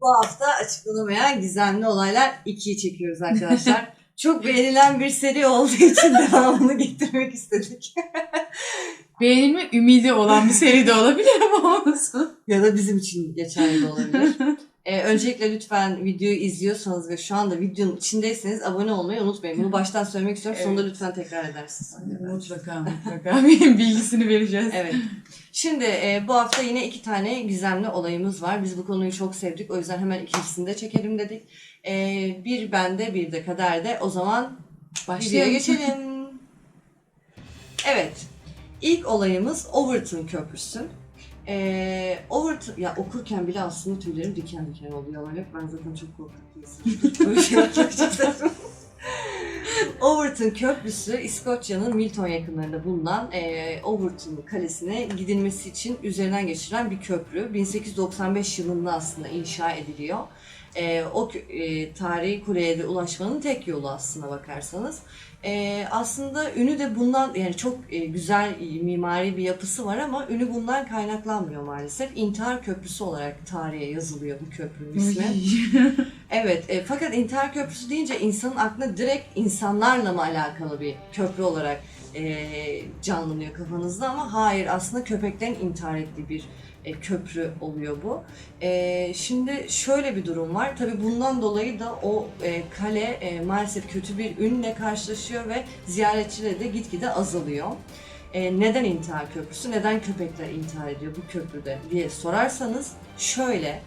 Bu hafta açıklanamayan gizemli olaylar 2'yi çekiyoruz arkadaşlar. Çok beğenilen bir seri olduğu için devamını getirmek istedik. Beğenilme ümidi olan bir seri de olabilir ama olsun. ya da bizim için geçerli de olabilir. Ee, öncelikle lütfen videoyu izliyorsanız ve şu anda videonun içindeyseniz abone olmayı unutmayın. Bunu baştan söylemek istiyorum. Sonunda Evet. lütfen tekrar edersiniz. mutlaka mutlaka bilgisini vereceğiz. Evet. Şimdi e, bu hafta yine iki tane gizemli olayımız var. Biz bu konuyu çok sevdik. O yüzden hemen ikincisini de çekelim dedik. E, bir bende bir de kaderde. O zaman videoya Başlayalım. geçelim. Evet. İlk olayımız Overton Köprüsü. Ee, Overton, ya okurken bile aslında tüylerim diken diken oluyor. Var. Ben zaten çok korkak şeyler yapacağım. Overton Köprüsü İskoçya'nın Milton yakınlarında bulunan e, Overton Kalesi'ne gidilmesi için üzerinden geçiren bir köprü. 1895 yılında aslında inşa ediliyor. E, o e, tarihi kuleye de ulaşmanın tek yolu aslına bakarsanız. E, aslında ünü de bundan yani çok e, güzel e, mimari bir yapısı var ama ünü bundan kaynaklanmıyor maalesef. İntihar Köprüsü olarak tarihe yazılıyor bu köprünün ismi. Evet, e, fakat intihar köprüsü deyince insanın aklına direkt insanlarla mı alakalı bir köprü olarak e, canlanıyor kafanızda ama hayır aslında köpeklerin intihar ettiği bir köprü oluyor bu. E, şimdi şöyle bir durum var. Tabii bundan dolayı da o e, kale e, maalesef kötü bir ünle karşılaşıyor ve ziyaretçileri de gitgide azalıyor. E, neden intihar köprüsü? Neden köpekler intihar ediyor bu köprüde diye sorarsanız şöyle.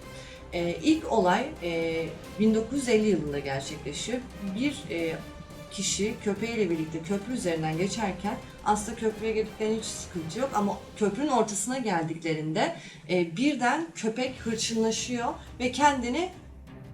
E, ilk olay e, 1950 yılında gerçekleşiyor. Bir e, kişi köpeğiyle birlikte köprü üzerinden geçerken aslında köprüye girdiklerinde hiç sıkıntı yok ama köprünün ortasına geldiklerinde e, birden köpek hırçınlaşıyor ve kendini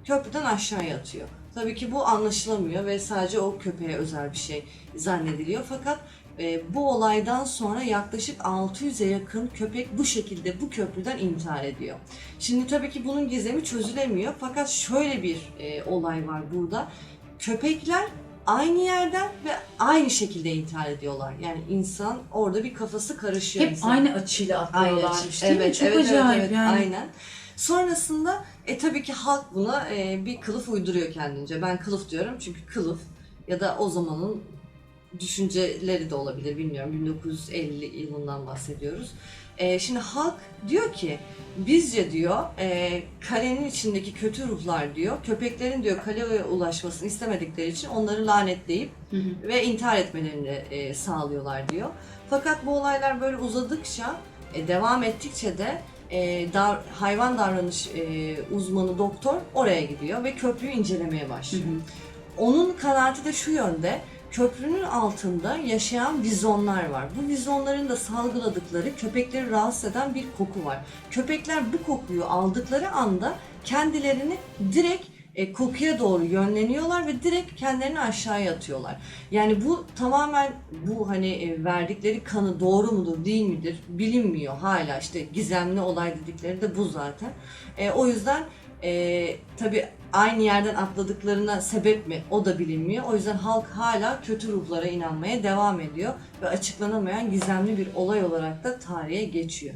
köprüden aşağıya atıyor. Tabii ki bu anlaşılamıyor ve sadece o köpeğe özel bir şey zannediliyor. Fakat e, bu olaydan sonra yaklaşık 600'e yakın köpek bu şekilde bu köprüden intihar ediyor. Şimdi tabii ki bunun gizemi çözülemiyor fakat şöyle bir e, olay var burada. Köpekler aynı yerden ve aynı şekilde intihar ediyorlar. Yani insan orada bir kafası karışıyor. Hep insan. aynı açıyla atlıyorlarmış değil mi? Çok evet, acayip evet, yani. Aynen. Sonrasında e tabii ki halk buna e, bir kılıf uyduruyor kendince. Ben kılıf diyorum çünkü kılıf ya da o zamanın düşünceleri de olabilir bilmiyorum. 1950 yılından bahsediyoruz. E, şimdi halk diyor ki bizce diyor e, kalenin içindeki kötü ruhlar diyor köpeklerin diyor kaleye ulaşmasını istemedikleri için onları lanetleyip Hı hı. ve intihar etmelerini e, sağlıyorlar diyor. Fakat bu olaylar böyle uzadıkça, e, devam ettikçe de e, dar- hayvan davranış e, uzmanı doktor oraya gidiyor ve köprüyü incelemeye Hı başlıyor. hı. Onun kanaati de şu yönde, köprünün altında yaşayan vizonlar var. Bu vizonların da salgıladıkları köpekleri rahatsız eden bir koku var. Köpekler bu kokuyu aldıkları anda kendilerini direkt e, kokuya doğru yönleniyorlar ve direkt kendilerini aşağıya atıyorlar. Yani bu tamamen bu hani e, verdikleri kanı doğru mudur değil midir bilinmiyor hala işte gizemli olay dedikleri de bu zaten. E, o yüzden e, tabii aynı yerden atladıklarına sebep mi o da bilinmiyor. O yüzden halk hala kötü ruhlara inanmaya devam ediyor ve açıklanamayan gizemli bir olay olarak da tarihe geçiyor.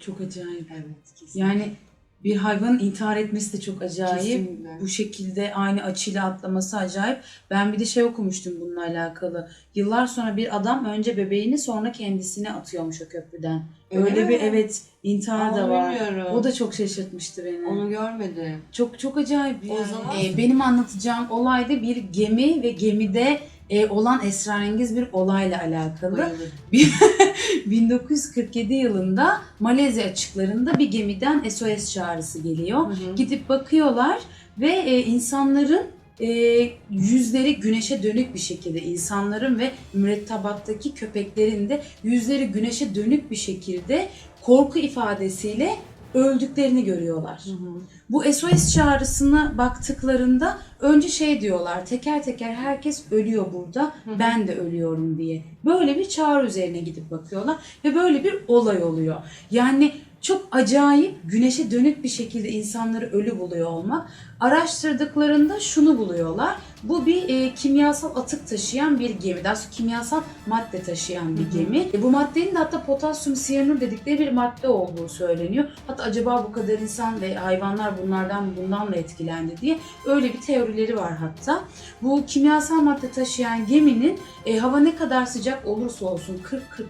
Çok acayip. Evet, kesinlikle. Yani bir hayvanın intihar etmesi de çok acayip. Kesinlikle. Bu şekilde aynı açıyla atlaması acayip. Ben bir de şey okumuştum bununla alakalı. Yıllar sonra bir adam önce bebeğini sonra kendisini atıyormuş o köprüden. Öyle Öyle, bir mi? evet intihar Aa, da var. bilmiyorum. O da çok şaşırtmıştı beni. Onu görmedim. Çok çok acayip. O yani. zaman- Ee, benim anlatacağım olay da bir gemi ve gemide e, olan esrarengiz bir olayla alakalı. Bayılırım. 1947 yılında Malezya açıklarında bir gemiden SOS çağrısı geliyor. Hı hı. Gidip bakıyorlar ve e, insanların e, yüzleri güneşe dönük bir şekilde insanların ve mürettebattaki köpeklerin de yüzleri güneşe dönük bir şekilde korku ifadesiyle öldüklerini görüyorlar. Hı hı. Bu SOS çağrısına baktıklarında önce şey diyorlar teker teker herkes ölüyor burada hı. ben de ölüyorum diye. Böyle bir çağrı üzerine gidip bakıyorlar ve böyle bir olay oluyor. Yani çok acayip güneşe dönük bir şekilde insanları ölü buluyor olmak. Araştırdıklarında şunu buluyorlar. Bu bir e, kimyasal atık taşıyan bir gemi. Daha sonra kimyasal madde taşıyan bir Hı hı. gemi. E, bu maddenin de hatta potasyum siyanür dedikleri bir madde olduğu söyleniyor. Hatta acaba bu kadar insan ve hayvanlar bunlardan bundan mı etkilendi diye öyle bir teorileri var hatta. Bu kimyasal madde taşıyan geminin e, hava ne kadar sıcak olursa olsun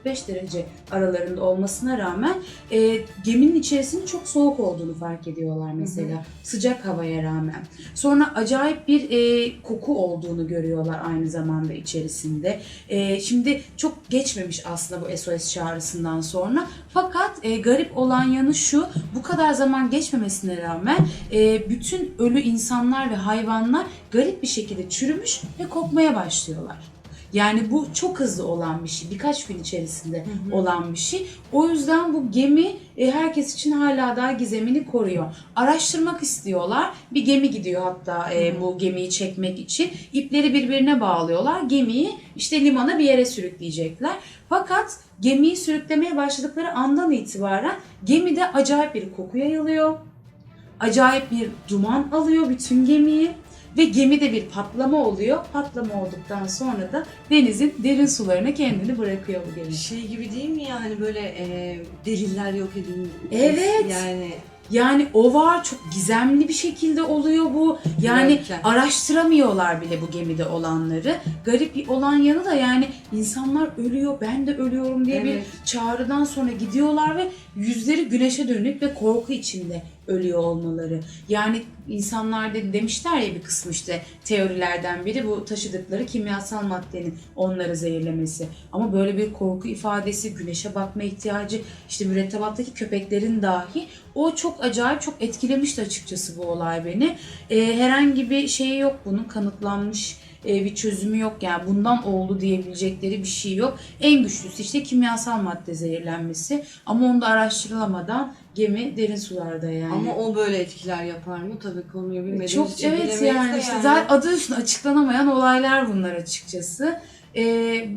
40-45 derece aralarında olmasına rağmen e, geminin içerisinin çok soğuk olduğunu fark ediyorlar mesela. Sıcak havaya rağmen. Sonra acayip bir e, koku olduğunu görüyorlar aynı zamanda içerisinde. E, şimdi çok geçmemiş aslında bu SOS çağrısından sonra. Fakat e, garip olan yanı şu, bu kadar zaman geçmemesine rağmen e, bütün ölü insanlar ve hayvanlar garip bir şekilde çürümüş ve kokmaya başlıyorlar. Yani bu çok hızlı olan bir şey. Birkaç gün içerisinde hı. olan bir şey. O yüzden bu gemi e, herkes için hala daha gizemini koruyor. Araştırmak istiyorlar. Bir gemi gidiyor hatta e, Hı hı. bu gemiyi çekmek için. İpleri birbirine bağlıyorlar. Gemiyi işte limana bir yere sürükleyecekler. Fakat gemiyi sürüklemeye başladıkları andan itibaren gemide acayip bir koku yayılıyor. Acayip bir duman alıyor bütün gemiyi. Ve gemide bir patlama oluyor. Patlama olduktan sonra da denizin derin sularına kendini bırakıyor bu gemi. Şey gibi değil mi yani böyle e, deliller yok edilmiş. Evet. Yani Yani o var çok gizemli bir şekilde oluyor bu. Yani Görkem. araştıramıyorlar bile bu gemide olanları. Garip bir olan yanı da yani insanlar ölüyor ben de ölüyorum diye bir Evet. çağrıdan sonra gidiyorlar ve yüzleri güneşe dönük ve korku içinde ölüyor olmaları. Yani insanlar da demişler ya bir kısmı işte teorilerden biri bu taşıdıkları kimyasal maddenin onları zehirlemesi. Ama böyle bir korku ifadesi, güneşe bakma ihtiyacı, işte mürettebattaki köpeklerin dahi o çok acayip, çok etkilemişti açıkçası bu olay beni. Ee, herhangi bir şey yok bunun kanıtlanmış e, bir çözümü yok yani bundan oldu diyebilecekleri bir şey yok. En güçlüsü işte kimyasal madde zehirlenmesi ama onu da araştırılamadan gemi derin sularda yani. ama o böyle etkiler yapar mı? Tabii konuyu bilmediğimiz Çok için evet yani işte zaten adı üstünde açıklanamayan olaylar bunlar açıkçası. Ee,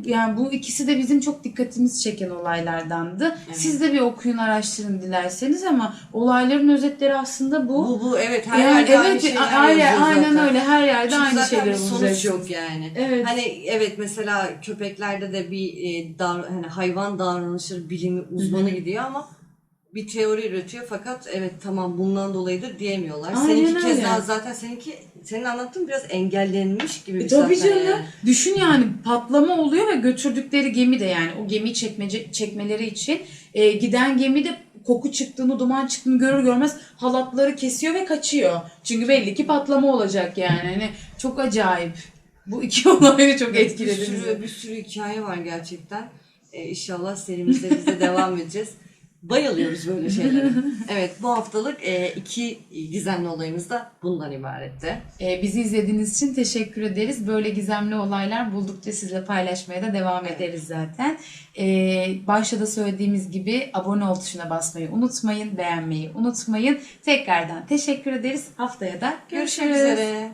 yani bu ikisi de bizim çok dikkatimizi çeken olaylardandı. Evet. Siz de bir okuyun araştırın dilerseniz ama olayların özetleri aslında bu. Bu, bu evet her yani yerde aynı evet şeyler aynen, yazıyor aynen zaten. öyle her yerde Çünkü aynı şeyleri bir sonuç yok yani. Evet. Hani evet mesela köpeklerde de bir e, dar, hani hayvan davranışı bilimi uzmanı gidiyor ama bir teori üretiyor fakat evet tamam bundan dolayıdır diyemiyorlar. Aynen seninki öyle. keza zaten seninki senin anlattığın biraz engellenmiş gibi bir E, tabii zaten canım. yani. Düşün yani patlama oluyor ve götürdükleri gemi de yani o gemiyi çekmece, çekmeleri için e, giden gemi de koku çıktığını, duman çıktığını görür görmez halatları kesiyor ve kaçıyor. Çünkü belli ki patlama olacak yani. Hani çok acayip. Bu iki olayı çok Bir etkiledi bizi. sürü, bir sürü hikaye var gerçekten. Ee, inşallah serimizde biz de devam edeceğiz. Bayılıyoruz böyle şeylere. Evet bu haftalık e, iki gizemli olayımız da bundan ibaretti. E, bizi izlediğiniz için teşekkür ederiz. Böyle gizemli olaylar buldukça sizle paylaşmaya da devam Evet. ederiz zaten. E, başta da söylediğimiz gibi abone ol tuşuna basmayı unutmayın, beğenmeyi unutmayın. Tekrardan teşekkür ederiz. Haftaya da Görüşmek görüşürüz. üzere.